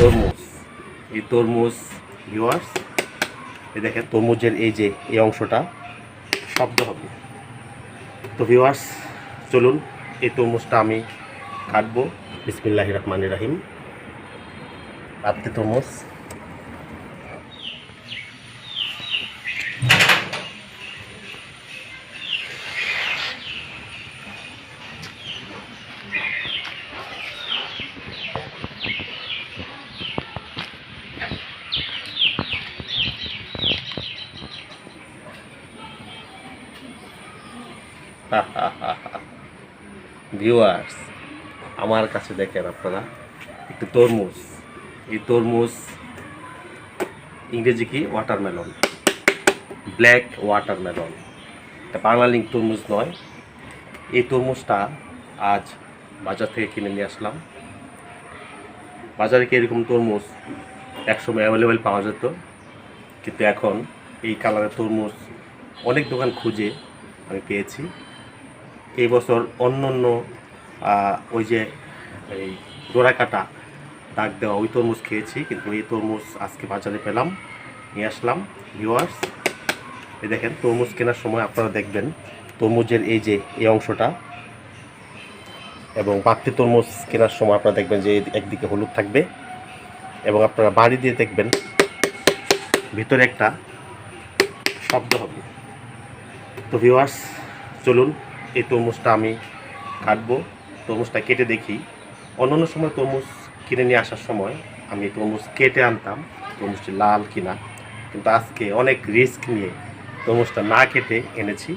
তরমুজ। এই তরমুজ ভিওয়ার্স এই দেখেন তরমুজের এই যে, এই অংশটা শব্দ হবে। তো ভিওয়ার্স চলুন এই তরমুজটা আমি কাটবো। বিসমিল্লাহ রহমান রাহিম। কাটতে তরমুজ। ভিউয়ার্স আমার কাছে দেখেন আপনারা, একটু তরমুজ। এই তরমুজ ইংরেজি কি? ওয়াটারমেলন ব্ল্যাক ওয়াটারমেলন এটা বাংলা লিঙ্ক তরমুজ নয়। এই তরমুজটা আজ বাজার থেকে কিনে নিয়ে আসলাম। বাজারে কি এরকম তরমুজ একসময় অ্যাভেলেবেল পাওয়া যেত? কিন্তু এখন এই কালারের তরমুজ অনেক দোকান খুঁজে আমি পেয়েছি। এই বছর অন্য অন্য ওই যে এই ডোরা কাটা দাগ দেওয়া ওই তরমুজ খেয়েছি, কিন্তু এই তরমুজ আজকে বাজারে পেলাম, নিয়ে আসলাম ভিউয়ার্স এই দেখেন, তরমুজ কেনার সময় আপনারা দেখবেন তরমুজের এই যে, এই অংশটা এবং বাড়তি তরমুজ কেনার সময় আপনারা দেখবেন যে একদিকে হলুদ থাকবে এবং আপনারা বাড়ি দিয়ে দেখবেন ভিতরে একটা শব্দ হবে। তো ভিউয়ার্স চলুন এই তরমুজটা আমি কাটবো। তরমুজটা কেটে দেখি। অন্যান্য সময় তরমুজ কিনে নিয়ে আসার সময় আমি তরমুজ কেটে আনতাম। তরমুজটি লাল কিনা। কিন্তু আজকে অনেক রিস্ক নিয়ে তরমুজটা না কেটে এনেছি।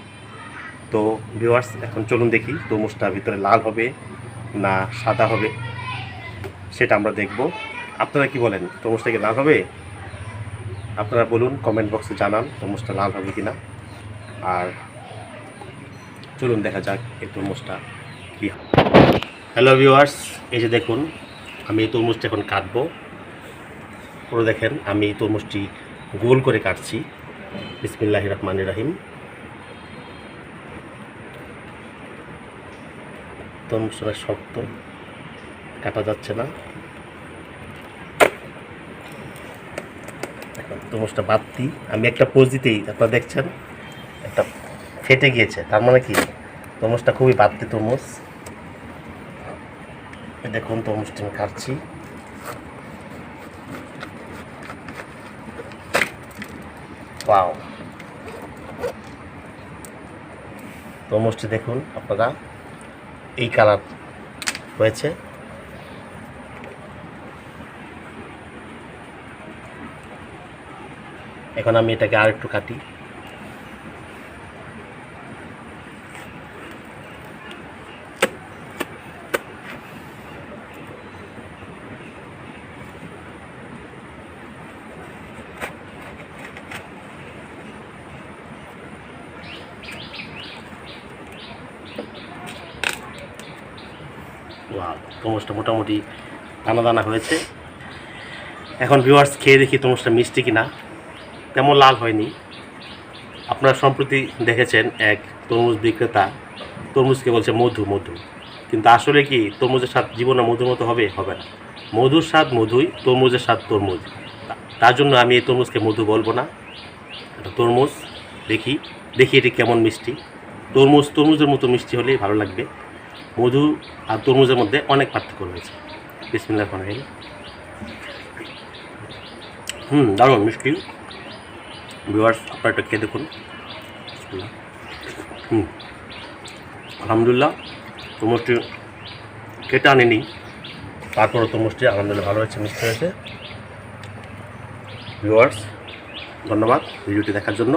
তো ভিউয়ার্স, এখন চলুন দেখি তরমুজটা ভিতরে লাল হবে না সাদা হবে। সেটা আমরা দেখব। আপনারা কি বলেন, তরমুজটা কি লাল হবে? আপনারা বলুন, কমেন্ট বক্সে জানান তরমুজটা লাল হবে কিনা। আর চলুন দেখা যাক এই তরমুজটা কী হ্যালো ভিউয়ার্স এই যে দেখুন, আমি এই তরমুজটা এখন কাটবো। পুরো দেখেন, আমি এই তরমুজটি গোল করে কাটছি। বিসমিল্লাহ রহমান রাহিম। তরমুজটা শক্ত, কাটা যাচ্ছে না। তরমুজটা বাদতি আমি একটা পোজ দিতেই, আপনারা দেখছেন? একটা ফেটে গিয়েছে। তার মানে কি? তরমুজটা খুবই বাড়তি তরমুজ। দেখুন, তরমুজটা আমি কাটছি। পাও তরমুজটি দেখুন আপনারা, এই কালার হয়েছে। এখন আমি এটাকে আর একটু কাটি। তরমুজটা মোটামুটি দানা দানা হয়েছে। এখন ভিউয়ার্স খেয়ে দেখি তরমুজটা মিষ্টি কিনা। তেমন লাল হয়নি। আপনারা সম্প্রতি দেখেছেন এক তরমুজ বিক্রেতা, তরমুজকে বলছে মধু মধু। কিন্তু আসলে কি, তরমুজের স্বাদ জীবনে মধুর মতো হবে? হবে না। মধুর স্বাদ মধুই, তরমুজের স্বাদ তরমুজ। তার জন্য আমি এই তরমুজকে মধু বলব না। এটা তরমুজ দেখি দেখি এটি কেমন মিষ্টি। তরমুজ, তরমুজের মতো মিষ্টি হলেই ভালো লাগবে। মধু আর তরমুজের মধ্যে অনেক পার্থক্য রয়েছে। রহমান রহিম। হুম, দারুণ, মিষ্টি। ভিউয়ার্স, আপনারা একটা খেয়ে দেখুন। হুম, আলহামদুলিল্লাহ, তরমুজটি কেটে আনিনি। তারপরও তরমুজটি আলহামদুলিল্লাহ ভালো হয়েছে, মিষ্টি হয়েছে। ভিওয়ার্স ধন্যবাদ ভিডিওটি দেখার জন্য।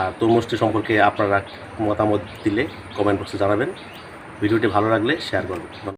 আর তরমুজটি সম্পর্কে আপনারা মতামত দিলে কমেন্ট বক্সে জানাবেন। ভিডিওটি ভালো লাগলে শেয়ার করবেন।